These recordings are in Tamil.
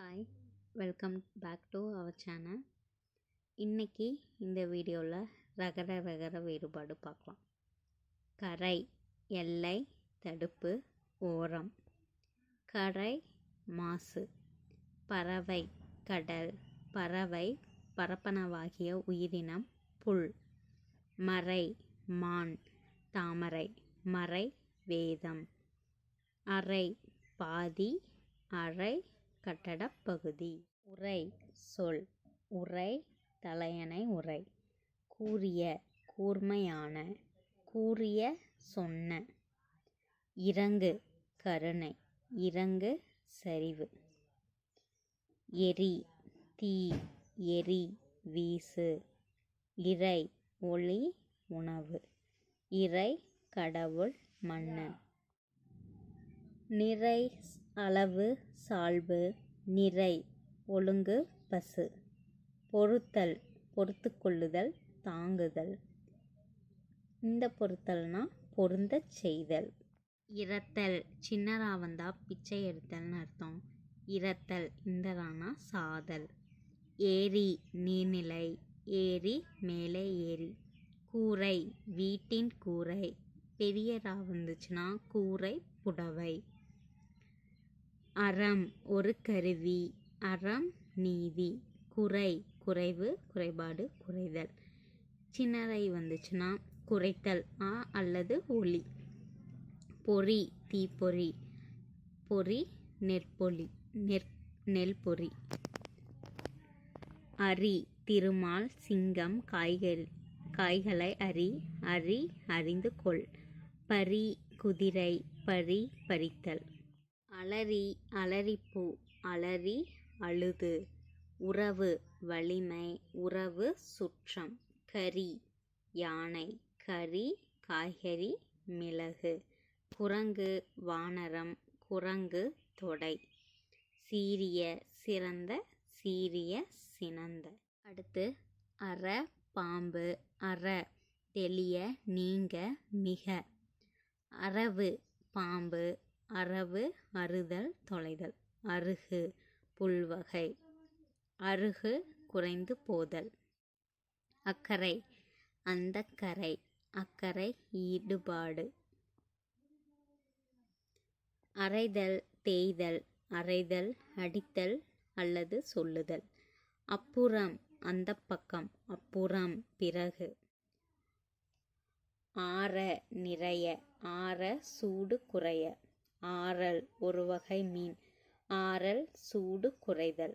Hi welcome back to our channel இன்றைக்கி இந்த வீடியோவில் ரகர ரகர வேறுபாடு பார்க்கலாம். கரை எல்லை தடுப்பு ஓரம். கரை மாசு. பறவை கடல். பறவை பரப்பனவாகிய உயிரினம் புல். மறை மான். தாமரை மறை வேதம். அறை பாதி அறை கட்டடப்பகுதி உரை சொல். உரை தலையணை உரை. கூறிய கூர்மையான. கூறிய சொன்ன. இறங்கு கருணை. இறங்கு சரிவு. எரி தீ. எரி வீசு. இறை ஒளி உணவு. இறை கடவுள் மன்னன் நிறை அளவு சால்பு நிறை ஒழுங்கு பசு. பொறுத்தல் பொறுத்து கொள்ளுதல் தாங்குதல். இந்த பொறுத்தல்னா பொருந்த செய்தல். இரத்தல் சின்னரா வந்தால் பிச்சை எடுத்தல்னு அர்த்தம். இரத்தல் இந்த ரானா சாதல். ஏரி நீர்நிலை. ஏரி மேலே ஏரி. கூரை வீட்டின் கூரை. பெரிய ரா வந்துச்சுன்னா கூரை புடவை. அறம் ஒரு கருவி அறம் நீதி. குறை குறைவு குறைபாடு குறைதல். சின்னரை வந்துச்சுன்னா குறைத்தல் ஆ அல்லது ஒளி. பொறி தீப்பொறி. பொறி நெற்பொலி. நெற் நெல் பொறி அரி திருமால் சிங்கம் காய்கறி காய்களை அறி அறி அறிந்து கொள். பரி குதிரை பரி பறித்தல். அலரி அலரிப்பூ அலரி அழுது. உறவு வலிமை உறவு சுற்றம் கரி யானை கரி காய்கறி மிளகு குரங்கு வானரம் குரங்கு தொடை. சீரிய சிறந்த சீரிய சினந்த. அடுத்து அற பாம்பு அற தெளிய நீங்க மிக. அரவு பாம்பு அரவு அறுதல் தொலைதல். அருகு புல்வகை. அருகு குறைந்து போதல். அக்கறை அந்த கரை அக்கறை ஈடுபாடு. அரைதல் தேய்தல். அரைதல் அடித்தல் அல்லது சொல்லுதல். அப்புறம் அந்த பக்கம் அப்புறம் பிறகு. ஆற நிறைய. ஆற சூடு குறைய. ஆறல் ஒரு வகை மீன். ஆறல் சூடு குறைதல்.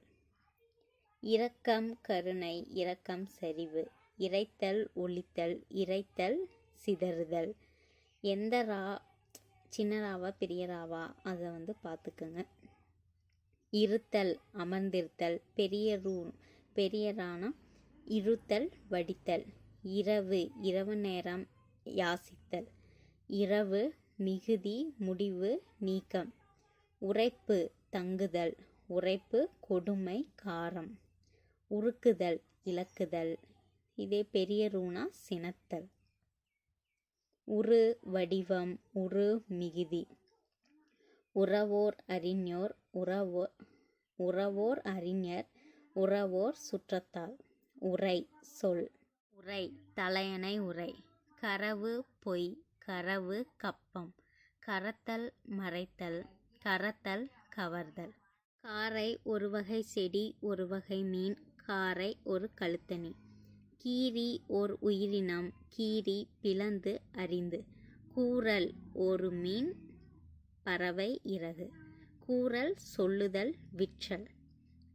இரக்கம் கருணை இரக்கம் சரிவு. இறைத்தல் ஒழித்தல் இறைத்தல் சிதறுதல். எந்த ரா சின்னராவா பெரியராவா அதை வந்து பார்த்துக்குங்க இருத்தல் அமர்ந்திருத்தல். பெரிய ரூ பெரியரான இருத்தல் வடித்தல். இரவு இரவு நேரம் யாசித்தல். இரவு மிகுதி முடிவு நீக்கம். உரைப்பு தங்குதல். உரைப்பு கொடுமை காரம். உருக்குதல் இலக்குதல். இதே பெரிய ரூணா சினத்தல். உரு வடிவம். உரு மிகுதி. உறவோர் அறிஞர். உறவோர் உறவோர் அறிஞர். உறவோர் சுற்றத்தால். உரை சொல். உரை தலையணை உரை. கரவு பொய். கரவு கப்பம். கரத்தல் மறைத்தல் கரத்தல் கவர்தல். காரை ஒரு வகை செடி ஒரு வகை மீன் காரை ஒரு கழுத்தணி. கீரி ஓர் உயிரினம் கீரி பிளந்து அறிந்து. கூறல் ஒரு மீன் பறவை இறகு. கூறல் சொல்லுதல் விற்றல்.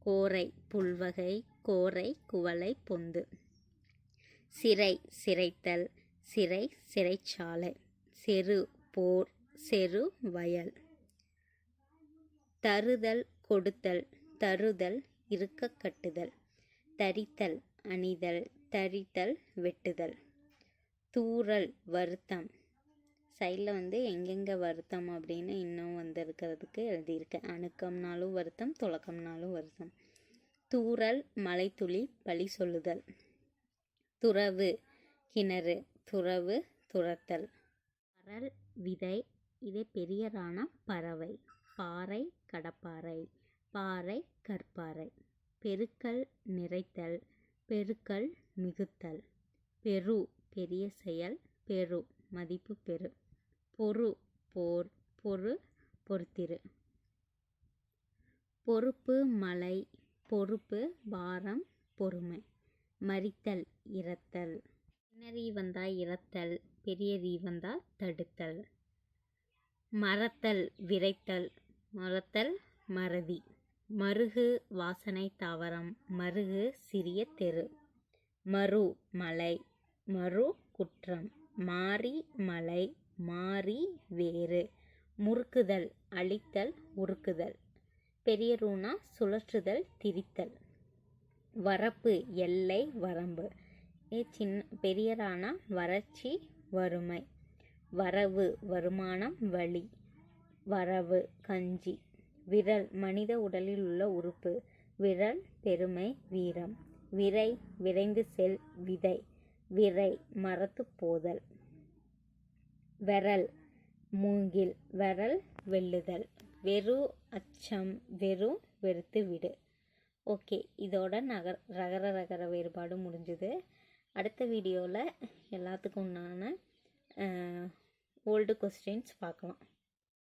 கோரை புல்வகை கோரை குவளை பொந்து. சிறை சிறைத்தல் சிறை சிறைச்சாலை. செரு போர் செரு வயல். தருதல் கொடுத்தல் தருதல் இருக்க கட்டுதல். தரித்தல் அணிதல் தரித்தல் வெட்டுதல். தூறல் வருத்தம். சைடில் வந்து எங்கெங்கே வருத்தம் அப்படின்னு இன்னும் வந்திருக்கிறதுக்கு எழுதியிருக்கேன் அணுக்கம்னாலும் வருத்தம் துலக்கம்னாலும் வருத்தம். தூறல் மலைத்துளி பழி சொல்லுதல். துறவு கிணறு துறவு துரத்தல். பரல் விதை இதே பெரியரான பறவை. பாறை கடப்பாறை. பாறை கற்பாறை. பெருக்கல் நிறைத்தல். பெருக்கல் மிகுத்தல். பெரு பெரிய செயல். பெரு மதிப்பு பெரு. பொறு போர். பொறு பொறுத்திரு. பொறுப்பு மலை. பொறுப்பு பாரம் பொறுமை. மறித்தல் இறத்தல் சின்னறி வந்தால் இறத்தல் பெரிய வந்தா தடுத்தல். மறத்தல் விரைத்தல் மறத்தல் மறதி. மருகு வாசனை தாவரம். மருகு சிறிய தெரு. மறு மலை. மறு குற்றம். மாறி மலை. மாறி வேறு. முறுக்குதல் அழித்தல் உருக்குதல். பெரிய ரூணா சுழற்றுதல் திரித்தல். வரப்பு எல்லை வரம்பு. ஏ சின்ன பெரியரானா வறட்சி வறுமை. வரவு வருமானம் வழி. வரவு கஞ்சி. விரல் மனித உடலில் உள்ள உறுப்பு. விரல் பெருமை வீரம். விரை விரைந்து செல் விதை. விரை மரத்து போதல். விரல் மூங்கில். விரல் வெல்லுதல் வெறு அச்சம் வெறும் வெறுத்து விடு. ஓகே இதோட நகர் ரகர ரகர வேறுபாடு முடிஞ்சுது. அடுத்த வீடியோவில் எல்லாத்துக்கும் உண்டான ஓல்டு கொஸ்டின்ஸ் பார்க்கலாம்.